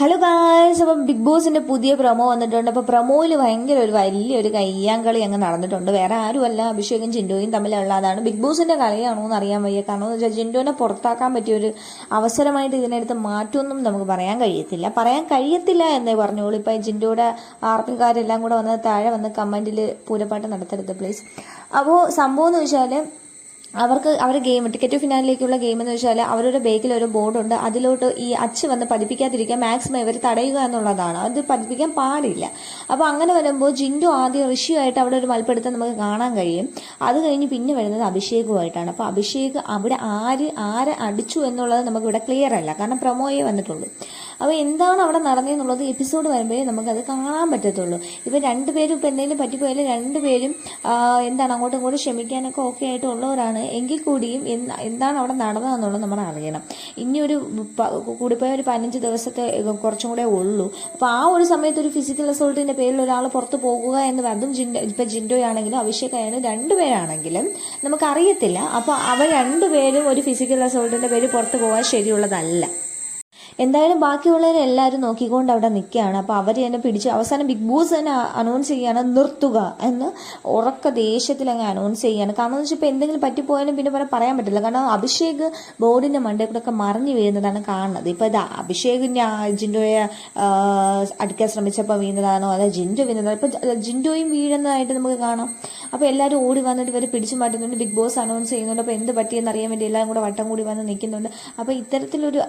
Hello guys അപ്പം big ബോസിന്റെ പുതിയ പ്രൊമോ വന്നിട്ടുണ്ട്. അപ്പോൾ പ്രൊമോയിൽ ഭയങ്കര ഒരു വലിയൊരു കയ്യാങ്കളി അങ്ങ് നടന്നിട്ടുണ്ട്. വേറെ ആരുമല്ല അഭിഷേകും ചിൻഡോയും തമ്മിലുള്ളതാണ് ബിഗ് ബോസിന്റെ കളിയാണോ എന്ന് അറിയാൻ വയ്യ. കാരണം എന്ന് വെച്ചാൽ ചിൻഡോനെ പുറത്താക്കാൻ പറ്റിയ ഒരു അവസരമായിട്ട് ഇതിനടുത്ത് മാറ്റമൊന്നും നമുക്ക് പറയാൻ കഴിയത്തില്ല. പറയാൻ കഴിയത്തില്ല എന്നേ പറഞ്ഞോളൂ. ഇപ്പം ജിൻഡോയുടെ ആർമിക്കാരെല്ലാം കൂടെ വന്ന് താഴെ വന്ന് കമന്റിൽ പൂരപ്പാട്ട് നടത്തരുത് പ്ലീസ് അപ്പോൾ സംഭവം എന്ന് വെച്ചാൽ അവർക്ക് അവർ ഗെയിം ടിക്കറ്റ് ഫിനാലിലേക്കുള്ള ഗെയിം എന്ന് വെച്ചാൽ അവരുടെ ബേക്കിൽ ഒരു ബോർഡുണ്ട്. അതിലോട്ട് ഈ അച്ച് വന്ന് പതിപ്പിക്കാതിരിക്കാൻ മാക്സിമം ഇവർ തടയുക എന്നുള്ളതാണ്. അത് പതിപ്പിക്കാൻ പാടില്ല. അപ്പോൾ അങ്ങനെ വരുമ്പോൾ ജിൻഡു ആദ്യം ഋഷിയുമായിട്ട് അവിടെ ഒരു മൽപ്പെടുത്തം നമുക്ക് കാണാൻ കഴിയും. അത് കഴിഞ്ഞ് പിന്നെ വരുന്നത് അഭിഷേകുമായിട്ടാണ്. അപ്പോൾ അഭിഷേക് അവിടെ ആര് ആരെ അടിച്ചു എന്നുള്ളത് നമുക്ക് ഇവിടെ ക്ലിയർ അല്ല. കാരണം പ്രൊമോയെ വന്നിട്ടുള്ളൂ. അപ്പോൾ എന്താണ് അവിടെ നടന്നതെന്നുള്ളത് എപ്പിസോഡ് വരുമ്പോഴേ നമുക്കത് കാണാൻ പറ്റത്തുള്ളൂ. ഇപ്പം രണ്ടുപേരും ഇപ്പം എന്തെങ്കിലും പറ്റിപ്പോയാലും രണ്ടുപേരും എന്താണ് അങ്ങോട്ടും ഇങ്ങോട്ടും ക്ഷമിക്കാനൊക്കെ ഓക്കെ ആയിട്ടുള്ളവരാണ്. എങ്കിൽ കൂടിയും എന്ത് എന്താണ് അവിടെ നടന്നതെന്നുള്ളത് നമ്മൾ അറിയണം. ഇനി ഒരു കൂടിപ്പോയ ഒരു പതിനഞ്ച് ദിവസത്തെ കുറച്ചും കൂടെ ഉള്ളൂ. അപ്പോൾ ആ ഒരു സമയത്ത് ഒരു ഫിസിക്കൽ അസോൾട്ടിന്റെ പേരിൽ ഒരാൾ പുറത്ത് പോകുക എന്ന് അതും ജിൻഡോ ഇപ്പം ജിൻഡോ ആണെങ്കിലും അഭിഷേക് ആയാലും രണ്ടുപേരാണെങ്കിലും നമുക്കറിയത്തില്ല. അപ്പോൾ അവർ രണ്ടുപേരും ഒരു ഫിസിക്കൽ അസോൾട്ടിന്റെ പേര് പുറത്ത് പോകാൻ ശരിയുള്ളതല്ല. എന്തായാലും ബാക്കിയുള്ളവരെല്ലാവരും നോക്കിക്കൊണ്ട് അവിടെ നിൽക്കുകയാണ്. അപ്പോൾ അവർ തന്നെ പിടിച്ച് അവസാനം ബിഗ് ബോസ് തന്നെ അനൗൺസ് ചെയ്യാണ് നിർത്തുക എന്ന് ഉറക്ക ദേഷ്യത്തിൽ അങ്ങ് അനൗൺസ് ചെയ്യാണ് കാരണം എന്ന് വെച്ചാൽ ഇപ്പോൾ എന്തെങ്കിലും പറ്റിപ്പോയാലും പിന്നെ പറയാൻ പറയാൻ പറ്റില്ല കാരണം അഭിഷേക് ബോർഡിന്റെ മണ്ടയിൽ കൂടെ ഒക്കെ മറിഞ്ഞു വീഴുന്നതാണ് കാണുന്നത്. ഇപ്പോൾ ഇത് അഭിഷേകിന്റെ ജിൻഡോയെ അടിക്കാൻ ശ്രമിച്ചപ്പോൾ വീണതാണോ? അതായത് ജിൻഡോ വീണതാണോ? ഇപ്പോൾ ജിൻഡോയും വീഴുന്നതായിട്ട് നമുക്ക് കാണാം. അപ്പോൾ എല്ലാവരും ഓടി വന്നിട്ട് ഇവർ പിടിച്ചു മാറ്റുന്നുണ്ട്. ബിഗ് ബോസ് അനൗൺസ് ചെയ്യുന്നുണ്ട്. അപ്പോൾ എന്ത് പറ്റിയെന്ന് അറിയാൻ വേണ്ടി എല്ലാവരും കൂടെ വട്ടം കൂടി വന്ന് നിൽക്കുന്നുണ്ട്. അപ്പോൾ ഇത്തരത്തിലൊരു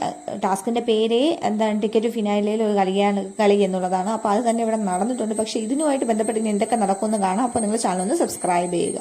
ടാസ്കിന്റെ പേരേ എന്താണ് ടിക്കറ്റ് ഫിനാലിയിൽ ഒരു കളിയാണ് കളി എന്നുള്ളതാണ്. അപ്പോൾ അത് തന്നെ ഇവിടെ നടന്നിട്ടുണ്ട്. പക്ഷേ ഇതിനുമായിട്ട് ബന്ധപ്പെട്ട് ഇനി എന്തൊക്കെ നടക്കുമെന്ന് കാണാം. അപ്പോൾ നിങ്ങൾ ചാനൽ ഒന്ന് സബ്സ്ക്രൈബ് ചെയ്യുക.